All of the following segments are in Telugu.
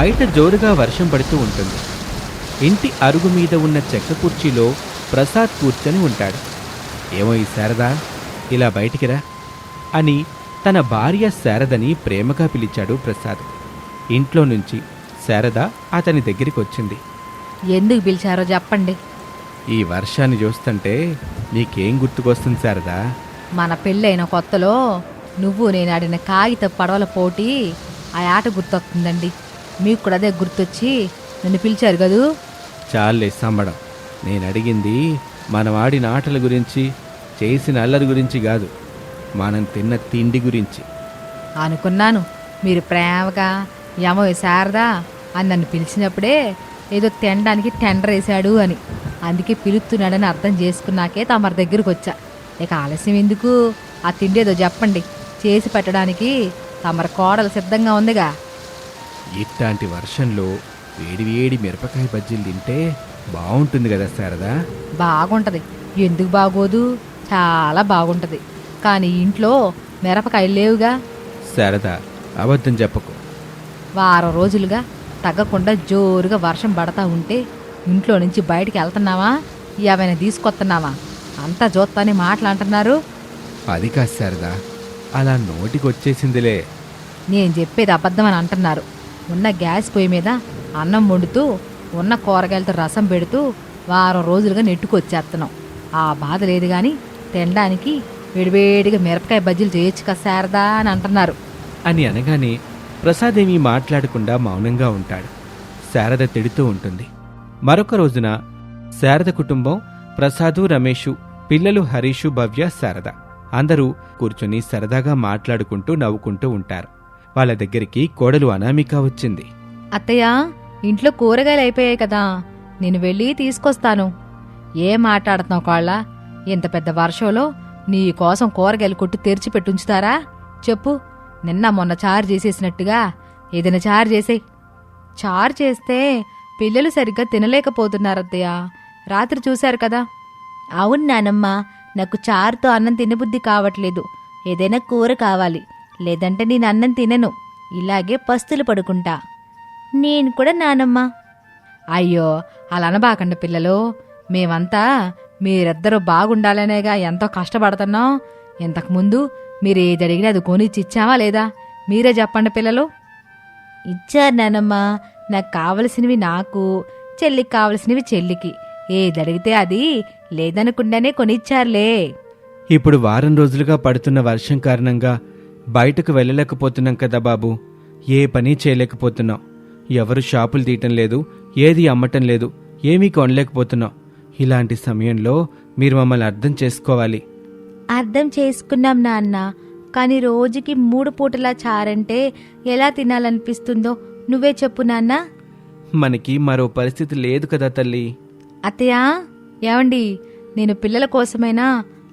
బయట జోరుగా వర్షం పడుతూ ఉంటుంది. ఇంటి అరుగు మీద ఉన్న చెక్క కుర్చీలో ప్రసాద్ కూర్చొని ఉంటాడు. ఏమో ఈ శారదా ఇలా బయటికి రా అని తన భార్య శారదని ప్రేమగా పిలిచాడు ప్రసాద్. ఇంట్లో నుంచి శారద అతని దగ్గరికి వచ్చింది. ఎందుకు పిలిచారో చెప్పండి. ఈ వర్షాన్ని చూస్తుంటే నీకేం గుర్తుకొస్తుంది శారదా? మన పెళ్ళైన కొత్తలో నువ్వు నేను ఆడిన కాగిత పడవల పోటీ ఆ ఆట గుర్తొస్తుందండి. మీకు కూడా అదే గుర్తొచ్చి నన్ను పిలిచారు కదూ? చాలే సమ్మడం నేను అడిగింది మనం ఆడిన ఆటల గురించి చేసిన అల్లరి గురించి కాదు మనం తిన్న తిండి గురించి. అనుకున్నాను. మీరు ప్రేమగా యమో శారదా అని నన్ను పిలిచినప్పుడే ఏదో తినడానికి టెండర్ వేశాడు అని. అందుకే పిలుస్తున్నాడని అర్థం చేసుకున్నాకే తమరి దగ్గరకు వచ్చా. ఇక ఆలస్యం ఎందుకు? ఆ తిండి ఏదో చెప్పండి. చేసి పెట్టడానికి తమరి కోడలు సిద్ధంగా ఉందిగా. ఇట్లాంటి వర్షంలో వేడివేడి మిరపకాయ బజ్జీలు తింటే బాగుంటుంది కదా శారదా? బాగుంటది. ఎందుకు బాగోదు? చాలా బాగుంటది. కానీ ఇంట్లో మిరపకాయలు లేవుగా? శారదా అబద్ధం చెప్పకు. వారం రోజులుగా తగ్గకుండా జోరుగా వర్షం పడతా ఉంటే ఇంట్లో నుంచి బయటికి వెళ్తున్నావా? ఏమైనా తీసుకొస్తున్నావా? అంతా చూస్తానే మాటలంటున్నారు అది కాదు శారదా అలా నోటికి వచ్చేసిందిలే నేను చెప్పేది అబద్ధం అని అంటున్నారు. ఉన్న గ్యాస్ పొయ్యి మీద అన్నం వండుతూ ఉన్న కూరగాయలతో రసం పెడుతూ వారం రోజులుగా నెట్టుకొచ్చేస్తున్నాం ఆ బాధ లేదు కానీ తినడానికి వేడివేడిగా మిరపకాయ బజ్జీలు చేయొచ్చు కదా శారదా అని అంటున్నారు. అని అనగానే ప్రసాద్ ఏమీ మాట్లాడకుండా మౌనంగా ఉంటాడు. శారద తిడుతూ ఉంటుంది. మరొక రోజున శారద కుటుంబం ప్రసాదు రమేషు పిల్లలు హరీషు భవ్య శారద అందరూ కూర్చుని సరదాగా మాట్లాడుకుంటూ నవ్వుకుంటూ ఉంటారు. వాళ్ళ దగ్గరికి కోడలు అనామిక వచ్చింది. అత్తయ్య ఇంట్లో కూరగాయలు అయిపోయాయి కదా నేను వెళ్ళి తీసుకొస్తాను. ఏం మాట్లాడుతున్నావు కాళ్ళ? ఇంత పెద్ద వర్షంలో నీ కోసం కూరగాయలు కొట్టు తెరిచిపెట్టుంచుతారా చెప్పు నిన్న మొన్న చారు చేసేసినట్టుగా ఏదైనా చారు చేసేయ్. చారు చేస్తే పిల్లలు సరిగ్గా తినలేకపోతున్నారత్తయ్య. రాత్రి చూశారు కదా. అవును నానమ్మ నాకు చారుతో అన్నం తినబుద్ధి కావట్లేదు. ఏదైనా కూర కావాలి. లేదంటే నేను అన్నం తినను. ఇలాగే పస్తులు పడుకుంటా. నేను కూడా నానమ్మా. అయ్యో అలా అనబాకండి పిల్లలు. మేమంతా మీరిద్దరూ బాగుండాలనేగా ఎంతో కష్టపడుతున్నాం. ఇంతకుముందు మీరు ఏది అడిగినా అది కొనిచ్చి ఇచ్చామా లేదా? మీరే చెప్పండి పిల్లలు. ఇచ్చారు నానమ్మ. నాకు కావలసినవి నాకు చెల్లికి కావలసినవి చెల్లికి. ఏది అడిగితే అది లేదనకుండానే కొనిచ్చారులే. ఇప్పుడు వారం రోజులుగా పడుతున్న వర్షం కారణంగా బయటకు వెళ్ళలేకపోతున్నాం కదా బాబు. ఏ పని చేయలేకపోతున్నాం. ఎవరు షాపులు తీయటం లేదు ఏది అమ్మటం లేదు ఏమీ కొనలేకపోతున్నాం. ఇలాంటి సమయంలో మీరు మమ్మల్ని అర్థం చేసుకోవాలి. అర్థం చేసుకున్నాం నాన్న. కానీ రోజుకి మూడు పూటలా చారంటే ఎలా తినాలనిపిస్తుందో నువ్వే చెప్పు నాన్న. మనకి మరో పరిస్థితి లేదు కదా తల్లి. అత్తయ్య ఏమండి నేను పిల్లల కోసమైనా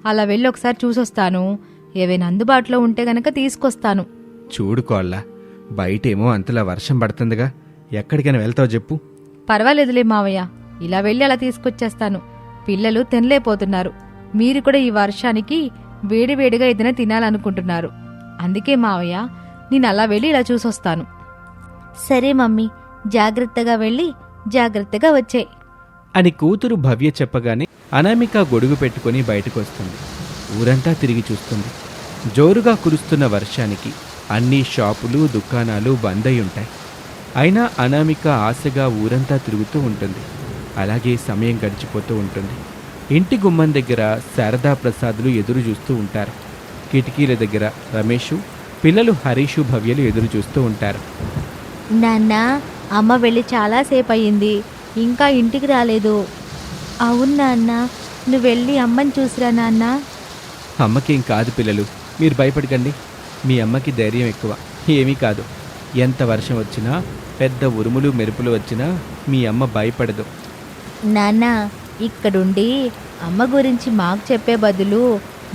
అలా వెళ్ళి ఒకసారి చూసొస్తాను. ఏవైనా అందుబాటులో ఉంటే గనక తీసుకొస్తాను. చూడుకోళ్ళ బయటేమో అంతలా వర్షం పడుతుందిగా. ఎక్కడికైనా వెళ్తావు చెప్పు. పర్వాలేదులే మావయ్య ఇలా వెళ్ళి అలా తీసుకొచ్చేస్తాను. పిల్లలు తినలేకపోతున్నారు. మీరు కూడా ఈ వర్షానికి వేడివేడిగా ఏదైనా తినాలనుకుంటున్నారు. అందుకే మావయ్య నేను అలా వెళ్ళి ఇలా చూసొస్తాను. సరే మమ్మీ జాగ్రత్తగా వెళ్ళి జాగ్రత్తగా వచ్చాయి. అని కూతురు భవ్య చెప్పగానే అనామిక గొడుగు పెట్టుకుని బయటకు వస్తుంది ఊరంతా తిరిగి చూస్తుంది. జోరుగా కురుస్తున్న వర్షానికి అన్ని షాపులు దుకాణాలు బంద్ అయి ఉంటాయి అయినా అనామిక ఆశగా ఊరంతా తిరుగుతూ ఉంటుంది. అలాగే సమయం గడిచిపోతూ ఉంటుంది. ఇంటి గుమ్మం దగ్గర శారదా ప్రసాదులు ఎదురు చూస్తూ ఉంటారు. కిటికీల దగ్గర రమేషు పిల్లలు హరీషు భవ్యలు ఎదురు చూస్తూ ఉంటారు. నాన్న అమ్మ వెళ్ళి చాలాసేపు అయ్యింది ఇంకా ఇంటికి రాలేదు. అవును నాన్న నువ్వు వెళ్ళి అమ్మని చూసిరా నాన్న. అమ్మకేం కాదు పిల్లలు. మీరు భయపడకండి. మీ అమ్మకి ధైర్యం ఎక్కువ. ఏమీ కాదు. ఎంత వర్షం వచ్చినా పెద్ద ఉరుములు మెరుపులు వచ్చినా మీ అమ్మ భయపడదు. నాన్న ఇక్కడుండి అమ్మ గురించి మాకు చెప్పే బదులు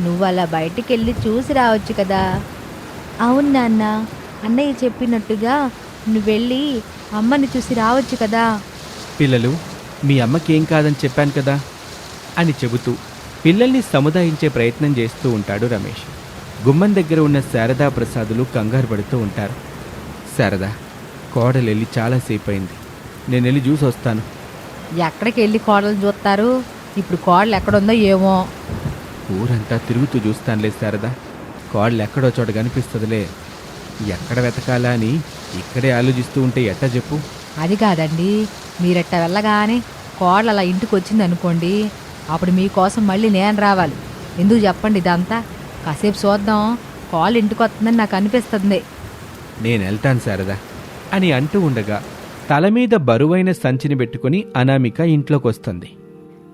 నువ్వు అలా బయటికి వెళ్ళి చూసి రావచ్చు కదా. అవును నాన్న. అన్నయ్య చెప్పినట్టుగా నువ్వు వెళ్ళి అమ్మని చూసి రావచ్చు కదా. పిల్లలు మీ అమ్మకి ఏం కాదని చెప్పాను కదా అని చెబుతూ పిల్లల్ని సముదాయించే ప్రయత్నం చేస్తూ ఉంటాడు రమేష్. గుమ్మం దగ్గర ఉన్న శారదా ప్రసాదులు కంగారు పడుతూ ఉంటారు. శారదా కోడలు వెళ్ళి చాలాసేపు అయింది నేను వెళ్ళి చూసి వస్తాను. ఎక్కడికి వెళ్ళి కోడలు చూస్తారు? ఇప్పుడు కోడలు ఎక్కడుందో ఏమో. ఊరంతా తిరుగుతూ చూస్తానులే శారదా. కోడలు ఎక్కడో చోట కనిపిస్తుందిలే. ఎక్కడ వెతకాలా అని ఇక్కడే ఆలోచిస్తూ ఉంటే ఎట్టా చెప్పు. అది కాదండి. మీరెట్ట వెళ్ళగానే కోడలు అలా ఇంటికి వచ్చింది అనుకోండి అప్పుడు మీకోసం మళ్ళీ నేను రావాలి. ఎందుకు చెప్పండి ఇదంతా? కాసేపు చూద్దాం. కోళ్ళు ఇంటికి వస్తుందని నాకు అనిపిస్తుంది. నేను వెళ్తాను శారదా అని అంటూ ఉండగా తల మీద బరువైన సంచిని పెట్టుకుని అనామిక ఇంట్లోకి వస్తుంది.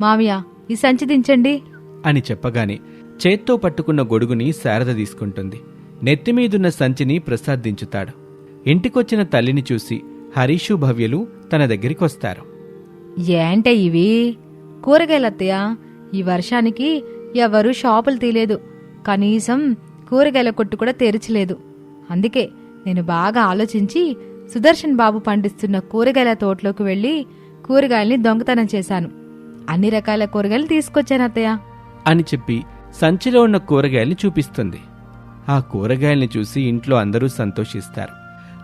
మామయ్య ఈ సంచి దించండి. అని చెప్పగానే చేత్తో పట్టుకున్న గొడుగుని శారద తీసుకుంటుంది. నెత్తిమీదున్న సంచిని ప్రసాద్ దించుతాడు ఇంటికొచ్చిన తల్లిని చూసి హరీషు భవ్యలు తన దగ్గరికి వస్తారు. ఏంటే ఇవి? కూరగాయలత్తయ్య ఈ వర్షానికి ఎవరూ షాపులు తీయలేదు. కనీసం కూరగాయల కొట్టు కూడా తెరచలేదు. అందుకే నేను బాగా ఆలోచించి సుదర్శన్ బాబు పండిస్తున్న కూరగాయల తోటలోకి వెళ్ళి కూరగాయల్ని దొంగతనం చేశాను. అన్ని రకాల కూరగాయలు తీసుకొచ్చాను అత్తయ్య. అని చెప్పి సంచిలో ఉన్న కూరగాయల్ని చూపిస్తుంది. ఆ కూరగాయల్ని చూసి ఇంట్లో అందరూ సంతోషిస్తారు.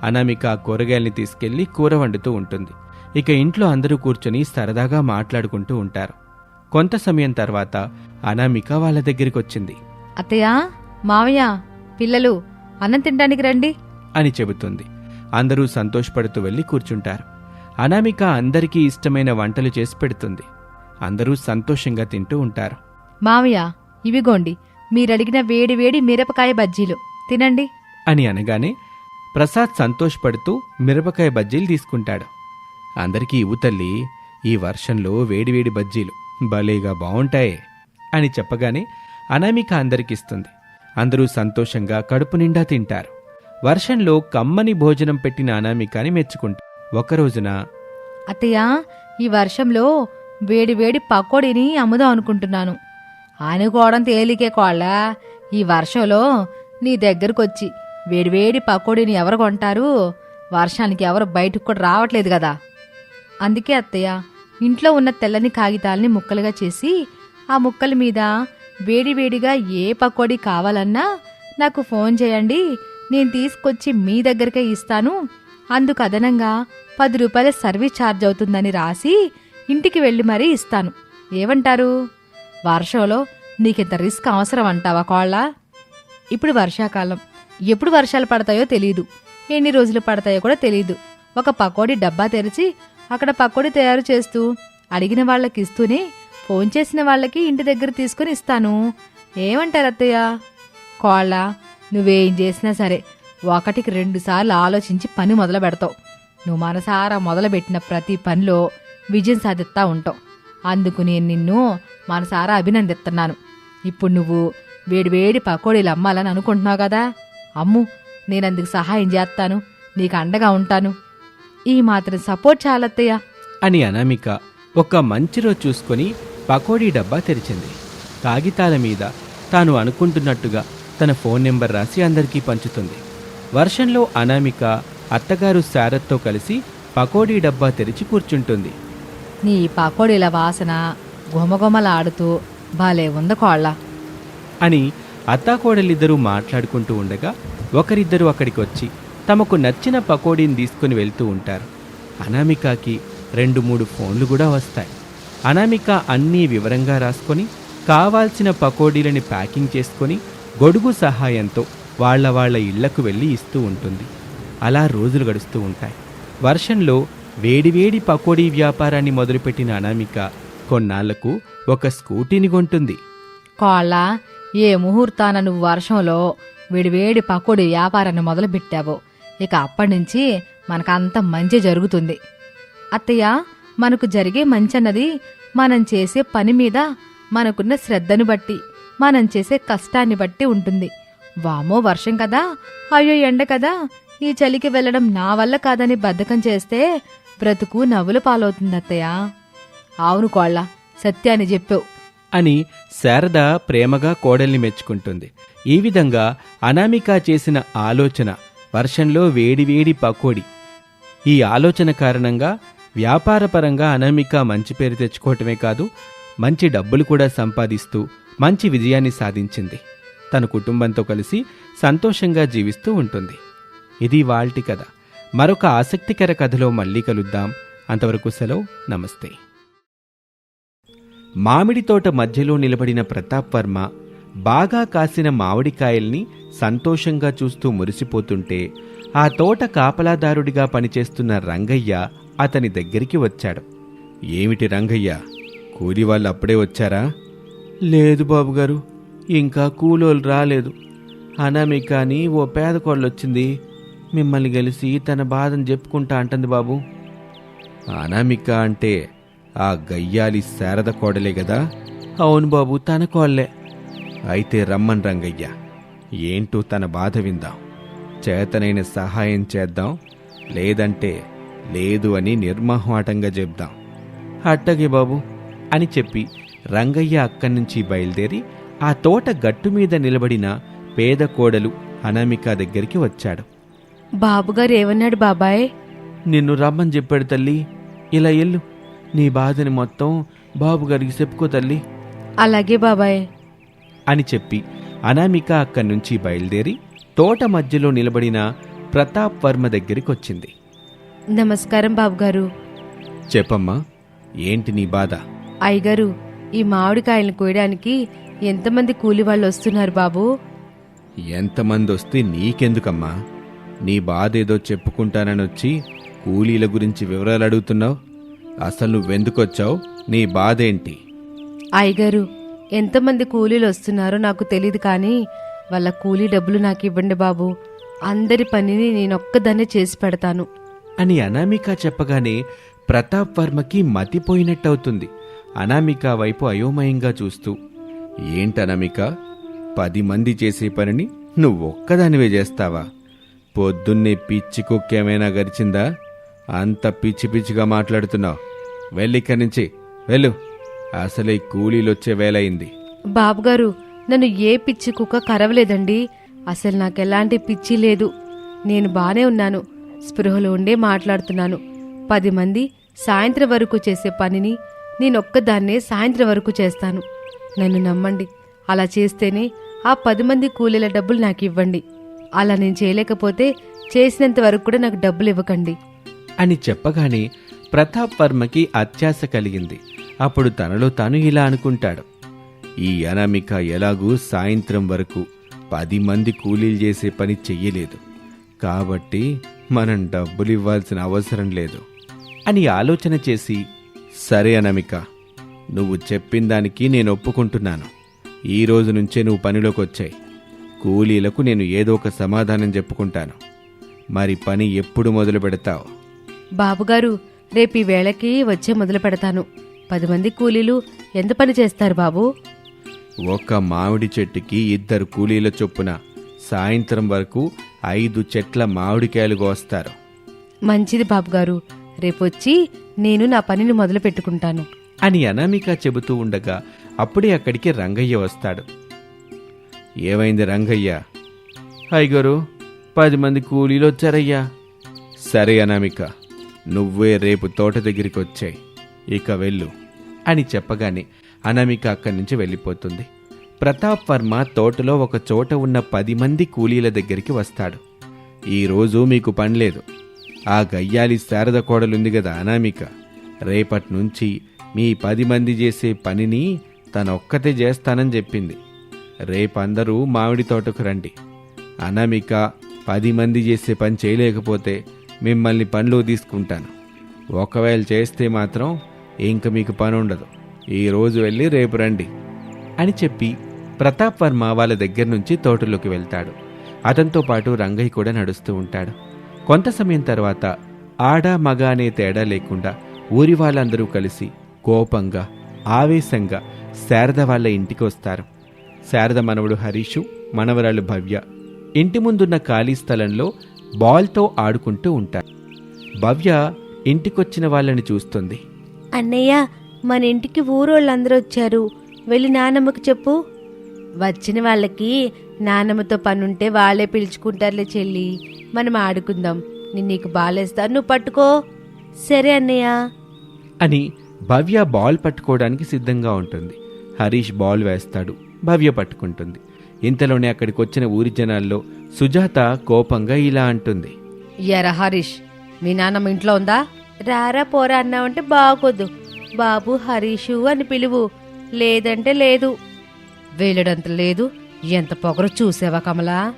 అనామిక ఆ కూరగాయల్ని తీసుకెళ్ళి కూర వండుతూ ఉంటుంది. ఇక ఇంట్లో అందరూ కూర్చొని సరదాగా మాట్లాడుకుంటూ ఉంటారు. కొంత సమయం తర్వాత అనామిక వాళ్ళ దగ్గరికి వచ్చింది అత్తయ్య మావయ్య పిల్లలు అన్నం తినడానికి రండి. అని చెబుతుంది. అందరూ సంతోషపడుతూ వెళ్ళి కూర్చుంటారు. అనామిక అందరికీ ఇష్టమైన వంటలు చేసి పెడుతుంది. అందరూ సంతోషంగా తింటూ ఉంటారు. మావయ్య ఇవిగోండి. మీరడిగిన వేడి వేడి మిరపకాయ బజ్జీలు. తినండి. అని అనగానే ప్రసాద్ సంతోషపడుతూ మిరపకాయ బజ్జీలు తీసుకుంటాడు. అందరికీ ఇవ్వు తల్లి ఈ వర్షంలో వేడివేడి బజ్జీలు భలేగా బావుంటాయే అని చెప్పగానే అనామిక అందరికిస్తుంది. అందరూ సంతోషంగా కడుపు నిండా తింటారు. వర్షంలో కమ్మని భోజనం పెట్టిన అనామికని మెచ్చుకుంటారు. ఒకరోజున అత్తయ్య ఈ వర్షంలో వేడి వేడి పకోడీని అమ్ముదాం అనుకుంటున్నాను. అనుకోవడం తేలికే కోళ్ళ ఈ వర్షంలో నీ దగ్గరకొచ్చి వేడివేడి పకోడీని ఎవరు కొంటారు? వర్షానికి ఎవరు బయటకు కూడా రావట్లేదు కదా. అందుకే అత్తయ్య ఇంట్లో ఉన్న తెల్లని కాగితాల్ని ముక్కలుగా చేసి ఆ ముక్కల మీద వేడివేడిగా ఏ పకోడీ కావాలన్నా నాకు ఫోన్ చేయండి నేను తీసుకొచ్చి మీ దగ్గరకే ఇస్తాను. అందుకు అదనంగా పది రూపాయల సర్వీస్ ఛార్జ్ అవుతుందని రాసి ఇంటికి వెళ్ళి మరీ ఇస్తాను. ఏమంటారు? వర్షంలో నీకింత రిస్క్ అవసరం అంటావా కోళ్ళ? ఇప్పుడు వర్షాకాలం. ఎప్పుడు వర్షాలు పడతాయో తెలియదు ఎన్ని రోజులు పడతాయో కూడా తెలియదు ఒక పకోడీ డబ్బా తెరిచి అక్కడ పకోడీ తయారు చేస్తూ అడిగిన వాళ్ళకి ఇస్తూనే ఫోన్ చేసిన వాళ్ళకి ఇంటి దగ్గర తీసుకుని ఇస్తాను. ఏమంటారు అత్తయ్య? కోళ్ళ నువ్వేం చేసినా సరే ఒకటికి రెండుసార్లు ఆలోచించి పని మొదలు పెడతావు. నువ్వు మనసారా మొదలుపెట్టిన ప్రతి పనిలో విజయం సాధిస్తా ఉంటావు. అందుకు నేను నిన్ను మనసారా అభినందిస్తున్నాను. ఇప్పుడు నువ్వు వేడివేడి పకోడీలు అమ్మాలని అనుకుంటున్నావు కదా? అమ్ము నేను అందుకు సహాయం చేస్తాను. నీకు అండగా ఉంటాను. ఈ మాత్రం సపోర్ట్ చాలత్తయ్య. అని అనామిక ఒక మంచి రోజు చూసుకొని పకోడీ డబ్బా తెరిచింది. కాగితాల మీద తాను అనుకుంటున్నట్టుగా తన ఫోన్ నెంబర్ రాసి అందరికీ పంచుతుంది. వర్షంలో అనామిక అత్తగారు శారత్తో కలిసి పకోడీ డబ్బా తెరిచి కూర్చుంటుంది. నీ పకోడీల వాసన గుమగుమలాడుతూ భలే ఉంది కోళ్ళ. అని అత్తాకోడలిద్దరూ మాట్లాడుకుంటూ ఉండగా ఒకరిద్దరు అక్కడికి వచ్చి తమకు నచ్చిన పకోడీని తీసుకుని వెళ్తూ ఉంటారు. అనామికకి రెండు మూడు ఫోన్లు కూడా వస్తాయి. అనామిక అన్నీ వివరంగా రాసుకొని కావాల్సిన పకోడీలని ప్యాకింగ్ చేసుకొని గొడుగు సహాయంతో వాళ్ళ వాళ్ళ ఇళ్ళకు వెళ్ళి ఇస్తూ ఉంటుంది. అలా రోజులు గడుస్తూ ఉంటాయి. వర్షంలో వేడివేడి పకోడీ వ్యాపారాన్ని మొదలుపెట్టిన అనామిక కొన్నాళ్ళకు ఒక స్కూటీని కొంటుంది. కోళ్ళ ఏ ముహూర్తాన నువ్వు వర్షంలో వేడివేడి పకోడీ వ్యాపారాన్ని మొదలుపెట్టావో? ఇక అప్పటినుంచి మనకంత మంచి జరుగుతుంది. అత్తయ్య మనకు జరిగే మంచి అన్నది మనం చేసే పని మీద మనకున్న శ్రద్ధను బట్టి మనం చేసే కష్టాన్ని బట్టి ఉంటుంది. వామో వర్షం కదా అయ్యో ఎండ కదా ఈ చలికి వెళ్ళడం నా వల్ల కాదని బద్ధకం చేస్తే బ్రతుకు నవ్వుల పాలవుతుంది అత్తయ్య. అవును కోళ్ళ సత్యాన్ని చెప్పావు. అని శారద ప్రేమగా కోడల్ని మెచ్చుకుంటుంది. ఈ విధంగా అనామిక చేసిన ఆలోచన వర్షంలో వేడివేడి పకోడి. ఈ ఆలోచన కారణంగా వ్యాపారపరంగా అనామిక మంచి పేరు తెచ్చుకోవటమే కాదు మంచి డబ్బులు కూడా సంపాదిస్తూ మంచి విజయాన్ని సాధించింది. తన కుటుంబంతో కలిసి సంతోషంగా జీవిస్తూ ఉంటుంది. ఇది వాల్టి కథ. మరొక ఆసక్తికర కథలో మళ్ళీ కలుద్దాం. అంతవరకు సెలవు. నమస్తే. మామిడి తోట మధ్యలో నిలబడిన ప్రతాప్ వర్మ బాగా కాసిన మామిడికాయల్ని సంతోషంగా చూస్తూ మురిసిపోతుంటే ఆ తోట కాపలాదారుడిగా పనిచేస్తున్న రంగయ్య అతని దగ్గరికి వచ్చాడు. ఏమిటి రంగయ్య? కూలి వాళ్ళు అప్పుడే వచ్చారా? లేదు బాబుగారు ఇంకా కూలోలు రాలేదు. అనామిక అని ఓ పేద వచ్చింది మిమ్మల్ని గెలిసి తన బాధను చెప్పుకుంటా అంటుంది బాబు. అనామిక అంటే ఆ గయ్యాలి శారద కోడలే కదా అవును బాబు తన కోళ్ళే అయితే రమ్మన్ రంగయ్య ఏంటో తన బాధ విందాం. చేతనైన సహాయం చేద్దాం లేదంటే లేదు అని నిర్మోహమాటంగా చెప్దాం. అట్టగే బాబు అని చెప్పి రంగయ్య అక్కడి నుంచి బయలుదేరి ఆ తోట గట్టు మీద నిలబడిన పేద కోడలు అనామిక దగ్గరికి వచ్చాడు. బాబుగారు ఏమన్నాడు బాబాయ్? నిన్ను రమ్మని చెప్పాడు తల్లి. ఇలా ఎల్లు నీ బాధని మొత్తం బాబుగారికి చెప్పుకో తల్లి. అలాగే బాబాయ్. అని చెప్పి అనామిక అక్కడి నుంచి బయలుదేరి తోట మధ్యలో నిలబడిన ప్రతాప్ వర్మ దగ్గరికి వచ్చింది నమస్కారం బాబుగారు. చెప్పమ్మా ఏంటి నీ బాధ? అయ్యగారు ఈ మామిడికాయలను కోయడానికి ఎంతమంది కూలి వాళ్ళు వస్తున్నారు బాబు? ఎంతమంది వస్తే నీకెందుకమ్మా? నీ బాధ ఏదో చెప్పుకుంటానని వచ్చి కూలీల గురించి వివరాలు అడుగుతున్నావు? అసలు నువ్వెందుకొచ్చావు? నీ బాధ ఏంటి అయ్యగారు ఎంతమంది కూలీలు వస్తున్నారో నాకు తెలియదు కానీ వాళ్ళ కూలీ డబ్బులు నాకు ఇవ్వండి బాబు. అందరి పనిని నేనొక్కదాన్నే చేసి పెడతాను. అని అనామిక చెప్పగానే ప్రతాప్ వర్మకి మతిపోయినట్టవుతుంది. అనామిక వైపు అయోమయంగా చూస్తూ ఏంటనామిక పది మంది చేసే పనిని నువ్వొక్కదానివే చేస్తావా? పొద్దున్నే పిచ్చి కుక్కేమైనా గరిచిందా? అంత పిచ్చి పిచ్చిగా మాట్లాడుతున్నావు. వెళ్ళిక్కడి నుంచి. వెళ్ళు. అసలే కూలీలొచ్చే వేలయింది. బాబుగారు నన్ను ఏ పిచ్చి కుక్క కరవలేదండి. అసలు నాకు ఎలాంటి పిచ్చి లేదు. నేను బానే ఉన్నాను. స్పృహలో ఉండే మాట్లాడుతున్నాను. పది మంది సాయంత్రం వరకు చేసే పనిని నేనొక్కదాన్నే సాయంత్రం వరకు చేస్తాను. నన్ను నమ్మండి. అలా చేస్తేనే ఆ పది మంది కూలీల డబ్బులు నాకు ఇవ్వండి అలా నేను చేయలేకపోతే చేసినంత వరకు కూడా నాకు డబ్బులు ఇవ్వకండి అని చెప్పగానే ప్రతాప్ వర్మకి అత్యాశ కలిగింది. అప్పుడు తనలో తను ఇలా అనుకుంటాడు. ఈ అనామిక ఎలాగూ సాయంత్రం వరకు పది మంది కూలీలు చేసే పని చెయ్యలేదు. కాబట్టి మనం డబ్బులు ఇవ్వాల్సిన అవసరం లేదు అని ఆలోచన చేసి సరే అనామిక నువ్వు చెప్పిన దానికి నేను ఒప్పుకుంటున్నాను. ఈ రోజు నుంచే నువ్వు పనిలోకి వచ్చాయి. కూలీలకు నేను ఏదో ఒక సమాధానం చెప్పుకుంటాను. మరి పని ఎప్పుడు మొదలు పెడతావు? బాబుగారు రేపు ఈ వేళకి వచ్చే మొదలు పెడతాను. పది మంది కూలీలు ఎంత పని చేస్తారు బాబు? ఒక మామిడి చెట్టుకి ఇద్దరు కూలీల చొప్పున సాయంత్రం వరకు ఐదు చెట్ల మామిడికాయలు కోస్తారు. మంచిది బాబుగారు రేపొచ్చి నేను నా పనిని మొదలు పెట్టుకుంటాను. అని అనామిక చెబుతూ ఉండగా అప్పుడే అక్కడికి రంగయ్య వస్తాడు. ఏమైంది రంగయ్య? అయ్యగారు పది మంది కూలీలు వచ్చారయ్యా. సరే అనామిక నువ్వే రేపు తోట దగ్గరికి వచ్చాయి. ఇక వెళ్ళు అని చెప్పగానే అనామిక అక్కడి నుంచి వెళ్ళిపోతుంది. ప్రతాప్ వర్మ తోటలో ఒక చోట ఉన్న పది మంది కూలీల దగ్గరికి వస్తాడు. ఈరోజు మీకు పని లేదు. ఆ గయ్యాలి శారద కోడలుంది కదా అనామిక. రేపటి నుంచి మీ పది మంది చేసే పనిని తనొక్కతే చేస్తానని చెప్పింది. రేపందరూ మామిడి తోటకు రండి. అనామిక పది మంది చేసే పని చేయలేకపోతే మిమ్మల్ని పనిలో తీసుకుంటాను. ఒకవేళ చేస్తే మాత్రం ఇంక మీకు పని ఉండదు. ఈరోజు వెళ్ళి రేపు రండి. అని చెప్పి ప్రతాప్ వర్మ వాళ్ళ దగ్గర నుంచి తోటలోకి వెళ్తాడు. అతనితో పాటు రంగయ్య కూడా నడుస్తూ ఉంటాడు. కొంత సమయం తర్వాత ఆడ మగ అనే తేడా లేకుండా ఊరి వాళ్ళందరూ కలిసి కోపంగా ఆవేశంగా శారద వాళ్ళ ఇంటికి వస్తారు. శారద మనవడు హరీషు మనవరాలు భవ్య ఇంటి ముందున్న ఖాళీ స్థలంలో బాల్తో ఆడుకుంటూ ఉంటారు. భవ్య ఇంటికొచ్చిన వాళ్ళని చూస్తుంది. అన్నయ్య మన ఇంటికి ఊరోళ్ళందరూ వచ్చారు. వెళ్ళి నానమ్మకు చెప్పు. వచ్చిన వాళ్ళకి నానమ్మతో పనుంటే వాళ్ళే పిలుచుకుంటారులే చెల్లి. మనం ఆడుకుందాం. నేను నీకు బాలేస్తాను నువ్వు పట్టుకో. సరే అన్నయ్య. అని భవ్య బాల్ పట్టుకోవడానికి సిద్ధంగా ఉంటుంది. హరీష్ బాల్ వేస్తాడు. భవ్య పట్టుకుంటుంది. ఇంతలోనే అక్కడికి వచ్చిన ఊరి జనాల్లో సుజాత కోపంగా ఇలా అంటుంది. ఎరా హరీష్ మీ నాన్నమ్మ ఇంట్లో ఉందా? రారా పోరా అన్నావంటే బాగోదు. బాబు హరీషు అని పిలువు. లేదంటే లేదు. వేలడంత లేదు. ఎంత పొగరు చూసావా కమలా?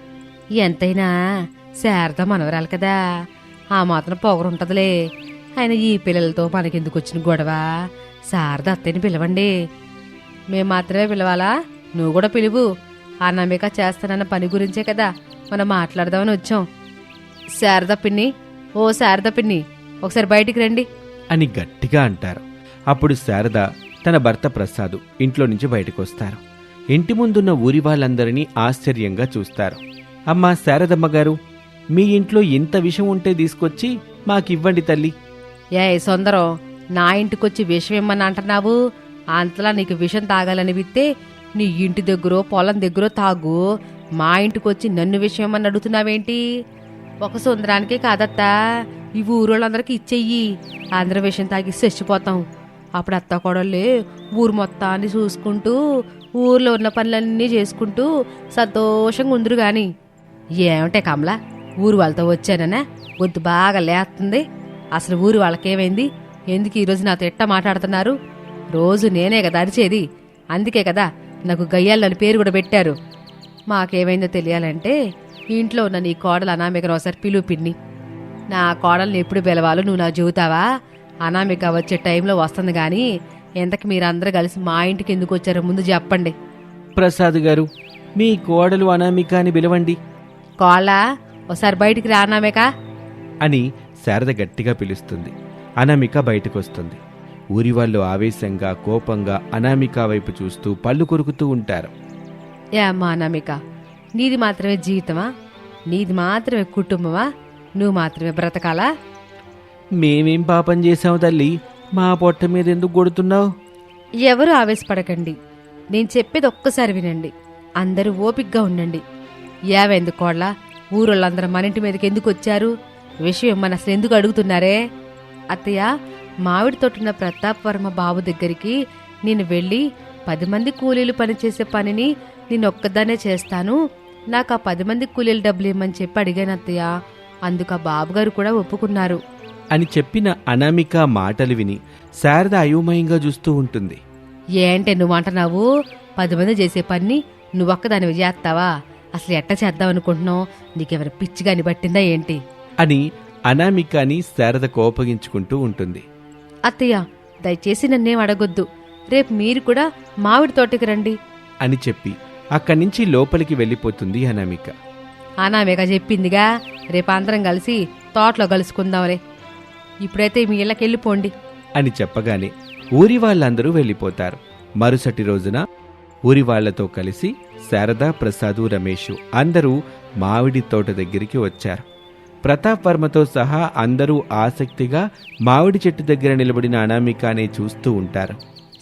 ఎంతైనా శారద మనవరాలు కదా. ఆ మాత్రం పొగరుంటదిలే ఆయన ఈ పిల్లలతో మనకెందుకు వచ్చిన గొడవ? శారద అత్తని పిలవండి. మేము మాత్రమే పిలవాలా? నువ్వు కూడా పిలువు. ఆ నమ్మిక చేస్తానన్న పని గురించే కదా మనం మాట్లాడదామని వచ్చాం. శారద పిన్ని ఓ శారద పిన్ని ఒకసారి బయటికి రండి. అని గట్టిగా అంటారు. అప్పుడు శారద తన భర్త ప్రసాదు ఇంట్లో నుంచి బయటకు వస్తారు ఇంటి ముందున్న ఊరి వాళ్ళందరినీ ఆశ్చర్యంగా చూస్తారు. అమ్మా శారదమ్మ గారు మీ ఇంట్లో ఇంత విషం ఉంటే తీసుకొచ్చి మాకివ్వండి తల్లి. ఏ సుందరం నా ఇంటికొచ్చి విషం ఇమ్మని అంటున్నావు? అంతలా నీకు విషం తాగాలనిపిస్తే నీ ఇంటి దగ్గర పొలం దగ్గర తాగు. మా ఇంటికొచ్చి నన్ను విషం ఇమ్మని అడుగుతున్నావేంటి? ఒక సుందరానికే కాదత్తా. ఈ ఊరోళ్ళందరికీ ఇచ్చెయ్యి ఆంధ్ర విషయం తాగి చచ్చిపోతాం అప్పుడు అత్త కోడళ్ళే ఊరు మొత్తాన్ని చూసుకుంటూ ఊర్లో ఉన్న పనులన్నీ చేసుకుంటూ సంతోషంగా ఉందరు గాని. ఏమంటే కమలా ఊరు వాళ్ళతో వచ్చానన్నా వద్దు బాగా లేస్తుంది అసలు ఊరు వాళ్ళకేమైంది? ఎందుకు ఈరోజు నాతో ఎట్ట మాట్లాడుతున్నారు? రోజు నేనే కదా అరిచేది. అందుకే కదా నాకు గయ్యాలని పేరు కూడా పెట్టారు. మాకేమైందో తెలియాలంటే ఇంట్లో ఉన్న నీ కోడలు అనామికను ఒకసారి పిలువు పిన్ని. నా కోడల్ని ఎప్పుడు పిలవాలో నువ్వు నాకు చెబుతావా? అనామిక వచ్చే టైంలో వస్తుంది కానీ ఎంతకి మీరందరూ కలిసి మా ఇంటికి ఎందుకు వచ్చారో ముందు చెప్పండి. ప్రసాద్ గారు మీ కోడలు అనామిక అని పిలవండి. కోళ్ళ ఒకసారి బయటికి రా అనామిక. అని శారద గట్టిగా పిలుస్తుంది. అనామిక బయటకొస్తుంది. ఊరి వాళ్ళు ఆవేశంగా కోపంగా అనామిక వైపు చూస్తూ పళ్ళు కొరుకుతూ ఉంటారు. ఏ అమ్మా అనామిక నీది మాత్రమే జీవితమా? నీది మాత్రమే కుటుంబమా? నువ్వు మాత్రమే బ్రతకాలా? మేమేం పాపం చేశావు తల్లి? మా పొట్ట మీద ఎందుకు కొడుతున్నావు? ఎవరు ఆవేశపడకండి. నేను చెప్పేది ఒక్కసారి వినండి. అందరూ ఓపిగ్గా ఉండండి. యావెందు కోళ్ళ? ఊరోళ్ళందరూ మన ఇంటి మీదకి ఎందుకు వచ్చారు? విషయం మన అసలు ఎందుకు అడుగుతున్నారే? అత్తయ్య మామిడి తోటున్న ప్రతాప్ వర్మ బాబు దగ్గరికి నేను వెళ్ళి పది మంది కూలీలు పనిచేసే పనిని నేను ఒక్కదానే చేస్తాను. నాకు ఆ పది మంది కూలీల డబ్బులు ఇమ్మని చెప్పి అడిగాను అత్తయ్య. అందుకు ఆ బాబుగారు కూడా ఒప్పుకున్నారు. అని చెప్పిన అనామిక మాటలు విని శారద అయోమయంగా చూస్తూ ఉంటుంది. ఏంటే నువ్వు అంటున్నావు? పది మంది చేసే పని నువ్వొక్కదానివి చేస్తావా? అసలు ఎట్ట చేద్దాం అనుకుంటున్నావు? నీకెవరి పిచ్చిగాని పట్టిందా ఏంటి? అని అనామికని శారద కోపగించుకుంటూ ఉంటుంది. అత్తయ్య దయచేసి నన్నేం అడగొద్దు. రేపు మీరు కూడా మామిడి తోటకి రండి. అని చెప్పి అక్కడి నుంచి లోపలికి వెళ్ళిపోతుంది అనామిక. అనామేక చెప్పిందిగా రేపు అందరం కలిసి తోటలో కలుసుకుందాంలే. ఇప్పుడైతే మీ ఇళ్ళకి వెళ్ళిపోండి. అని చెప్పగానే ఊరి వాళ్ళందరూ వెళ్ళిపోతారు. మరుసటి రోజున ఊరి వాళ్ళతో కలిసి శారద ప్రసాదు రమేష్ అందరూ మామిడి తోట దగ్గరికి వచ్చారు. ప్రతాప్ వర్మతో సహా అందరూ ఆసక్తిగా మామిడి చెట్టు దగ్గర నిలబడిన అనామికనే చూస్తూ ఉంటారు.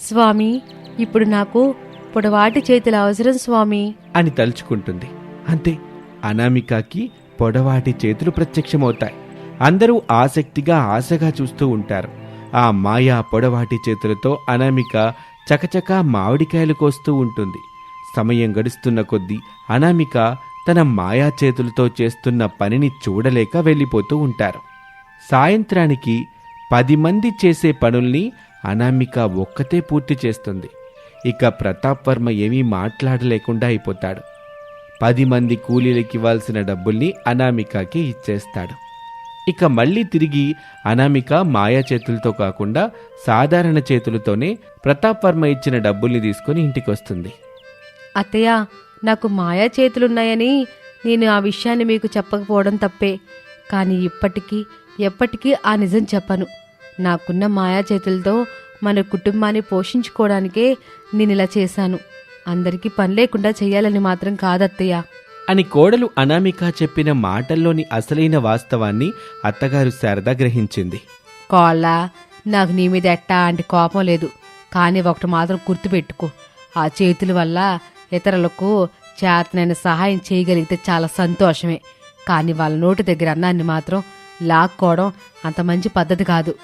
స్వామి ఇప్పుడు నాకు పొడవాటి చేతుల అవసరం స్వామి. అని తలుచుకుంటుంది. అంతే అనామికకి పొడవాటి చేతులు ప్రత్యక్షమవుతాయి. అందరూ ఆసక్తిగా ఆశగా చూస్తూ ఉంటారు. ఆ మాయా పొడవాటి చేతులతో అనామిక చకచకా మామిడికాయలు కోస్తూ ఉంటుంది. సమయం గడుస్తున్న కొద్దీ అనామిక తన మాయా చేతులతో చేస్తున్న పనిని చూడలేక వెళ్ళిపోతూ ఉంటారు. సాయంత్రానికి పది మంది చేసే పనుల్ని అనామిక ఒక్కతే పూర్తి చేస్తుంది. ఇక ప్రతాప్ వర్మ ఏమీ మాట్లాడలేకుండా అయిపోతాడు. పది మంది కూలీలకి ఇవ్వాల్సిన డబ్బుల్ని అనామికకి ఇచ్చేస్తాడు. ఇక మళ్ళీ తిరిగి అనామిక మాయా చేతులతో కాకుండా సాధారణ చేతులతోనే ప్రతాప్ వర్మ ఇచ్చిన డబ్బుల్ని తీసుకొని ఇంటికొస్తుంది. అత్తయ్య నాకు మాయా చేతులున్నాయని నేను ఆ విషయాన్ని మీకు చెప్పకపోవడం తప్పే. కానీ ఇప్పటికీ ఎప్పటికీ ఆ నిజం చెప్పను. నాకున్న మాయా చేతులతో మన కుటుంబాన్ని పోషించుకోవడానికే నేను ఇలా చేశాను. అందరికీ పని లేకుండా చేయాలని మాత్రం కాదత్తయ్య. అని కోడలు అనామిక చెప్పిన మాటల్లోని అసలైన వాస్తవాన్ని అత్తగారు శారద గ్రహించింది. కోళ్ళ నాకు నీ మీద ఎట్టా అంటే కోపం లేదు. కానీ ఒకటి మాత్రం గుర్తుపెట్టుకో. ఆ చేతుల వల్ల ఇతరులకు చేతనైన సహాయం చేయగలిగితే చాలా సంతోషమే. కానీ వాళ్ళ నోటి దగ్గర అన్నాన్ని మాత్రం లాక్కోవడం అంత మంచి పద్ధతి కాదు.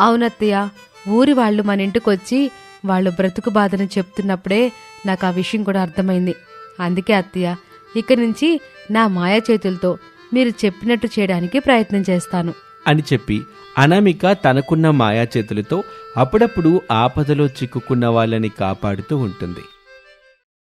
అవునత్తయ్య. ఊరి వాళ్ళు మన ఇంటికొచ్చి వాళ్ళు బ్రతుకు బాధను చెప్తున్నప్పుడే నాకు ఆ విషయం కూడా అర్థమైంది. అందుకే అత్తయ్య ఇక నుంచి నా మాయా చేతులతో మీరు చెప్పినట్టు చేయడానికి ప్రయత్నం చేస్తాను. అని చెప్పి అనామిక తనకున్న మాయా చేతులతో అప్పుడప్పుడు ఆపదలో చిక్కుకున్న వాళ్ళని కాపాడుతూ ఉంటుంది.